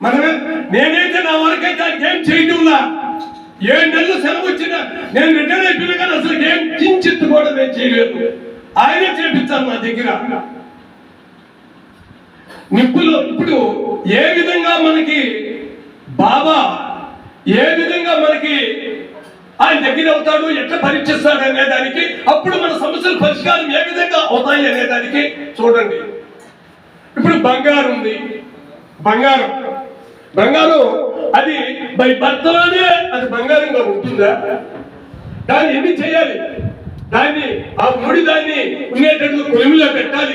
మనమే నేనైతే నా వరకైతే దానికి ఏం చేయటంలా ఏ నెలలు సెలవు వచ్చిన నేను రిటర్న్ అయిపోయిన కానీ అసలు ఏం కించిత్ కూడా నేను చేయలేదు. ఆయనే చేపించాను నా దగ్గర. నిప్పులు ఇప్పుడు ఏ విధంగా మనకి బాబా ఏ విధంగా మనకి ఆయన దగ్గర అవుతాడు ఎట్లా పరీక్షిస్తాడు అనే దానికి అప్పుడు మన సమస్యల పరిష్కారం ఏ విధంగా అవుతాయి అనే దానికి చూడండి. ఇప్పుడు బంగారం ఉంది. బంగారం. బంగారం. అది బై భర్తలోనే అది బంగారంగా ఉంటుందా? దాన్ని ఎన్ని చేయాలి? దాన్ని ఆ ముడి దాన్ని ఉండేటట్టు కొలిమిలో పెట్టాలి.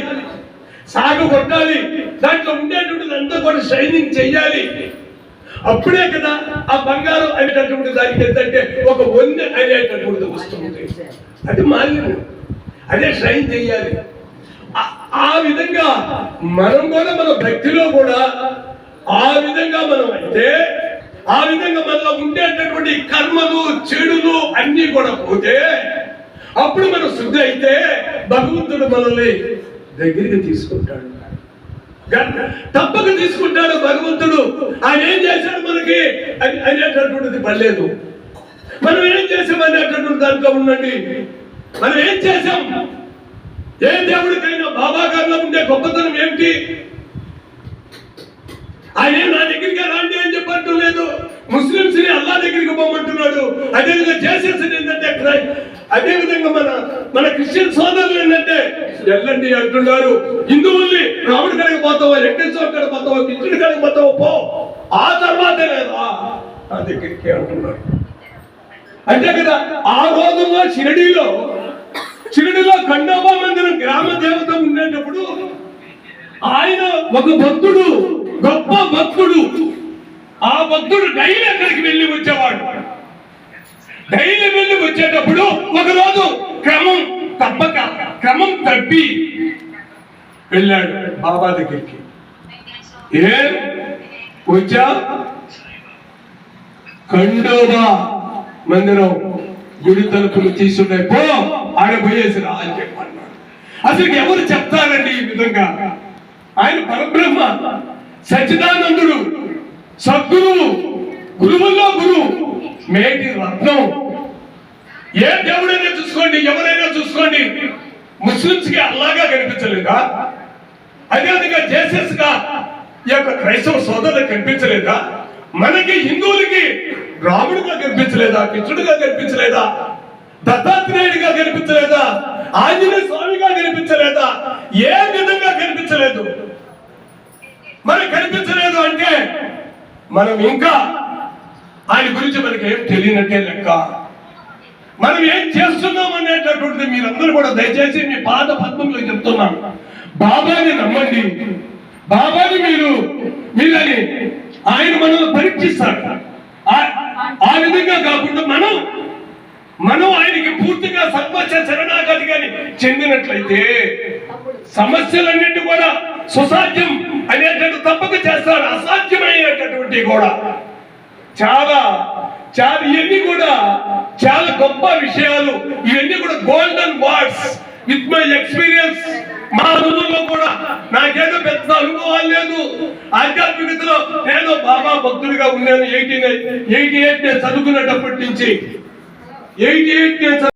సాగు కొట్టాలి. దాంట్లో ఉండేటువంటిది అంతా కూడా షైనింగ్ చెయ్యాలి. అప్పుడే కదా ఆ బంగారం అనేటటువంటి దానికి ఏంటంటే ఒక వన్నె అనేటటువంటిది వస్తుంది. అది మాలిన్యం. అదే షైన్ చెయ్యాలి. ఆ- విధంగా మనం కూడా మన భక్తిలో విధంగా మనం అయితే ఆ విధంగా మనలో ఉండేటటువంటి కర్మలు చెడులు అన్ని కూడా పోతే అప్పుడు మనం శుద్ధి అయితే భగవంతుడు మనల్ని దగ్గరికి తీసుకుంటాడు. తప్పక తీసుకుంటాడు భగవంతుడు. ఆయన ఏం చేశాడు మనకి? అనేటటువంటిది పర్లేదు. మనం ఏం చేసాం అనేటటువంటి దాంట్లో ఉండండి. మనం ఏం చేసాం ఏ దేవుడికైనా బాబా గారిలో ఉండే గొప్పతనం ఏమిటి? ఆయన నా దగ్గరికి రాండి అని చెప్పడం లేదు. ముస్లింస్ని అల్లా దగ్గరికి పోమంటున్నాడు. అదేవిధంగా చేసేసింది ఏంటంటే క్రై- అదే విధంగా మన మన క్రిస్టియన్ సోదరులు ఏంటంటే వెళ్ళండి అంటున్నారు. హిందువుల్ని రాముడి కడకి పోతావా వెంకటేశ్వర కడ పోతావా కృష్ణుడి కడకి పోతావా పో. ఆ తర్వాతే లేదా? నా దగ్గరికి అంటున్నాడు అంతే కదా ఆ రోజుల్లో షిరడీలో షిరడిలో ఖండోబా మందిరం గ్రామ దేవత ఉండేటప్పుడు ఆయన ఒక భక్తుడు గొప్ప భక్తుడు. ఆ భక్తుడు డైలీ అక్కడికి వెళ్ళి వచ్చేవాడు. డైలీ వెళ్ళి వచ్చేటప్పుడు ఒక రోజు క్రమం తప్పక క్రమం తప్పి వెళ్ళాడు బాబా దగ్గరికి. ఏం? వచ్చా? ఖండోబా మందిరం గుడి తలుపులు తీసున్నాయి పో ఆయన పోయేసి అని చెప్పన్నాడు. అసలు ఎవరు చెప్తారండి ఈ విధంగా? ఆయన పరబ్రహ్మ. సచ్చిదానందుడు సద్గురువు గురువుల్లో గురువు మేటి రత్నం. ఏ దేవుడైనా చూసుకోండి ఎవరైనా చూసుకోండి ముస్లింస్కి అల్లాగా కనిపించలేదా? అదేవిధంగా జేసెస్గా ఈ యొక్క క్రైస్తవ సోదరులకు కనిపించలేదా? మనకి హిందువులకి రాముడిగా కనిపించలేదా? కృష్ణుడిగా కనిపించలేదా? దత్తాత్రేయుడిగా కనిపించలేదా? ఆంజనేయ స్వామిగా కనిపించలేదా ఏ విధంగా కనిపించలేదు మనకు కనిపించలేదు అంటే మనం ఇంకా ఆయన గురించి మనకి ఏం తెలియనట్టే లెక్క. మనం ఏం చేస్తున్నాం అనేటటువంటిది మీరందరూ కూడా దయచేసి మీ పాద పద్మంలో చెప్తున్నాం బాబాని నమ్మండి. బాబాని మీరు మీరని ఆయన మనల్ని పరీక్షిస్తాడు ఆ- విధంగా కాకుండా మనం మనం ఆయనకి పూర్తిగా సర్వస్వ శరణాగతి కానీ చెందినట్లయితే సమస్యలన్నిటి కూడా సుసాధ్యం అనేటట్టు తప్పక చేస్తారు అసాధ్యమయ్యేటటువంటి కూడా చాలా చాలా ఇవన్నీ కూడా చాలా గొప్ప విషయాలు. ఇవన్నీ కూడా golden words with my experience మా అనుభవంలో కూడా నాకేదో పెద్ద అనుభవాలు లేదు. ఆధ్యాత్మికతలో నేను బాబా భక్తుడిగా ఉన్నాను. ఎయిటీ ఎయిటీ ఎయిట్ నేను చదువుకునేటప్పటి నుంచి. ఎయిటీ ఎయిట్ నేను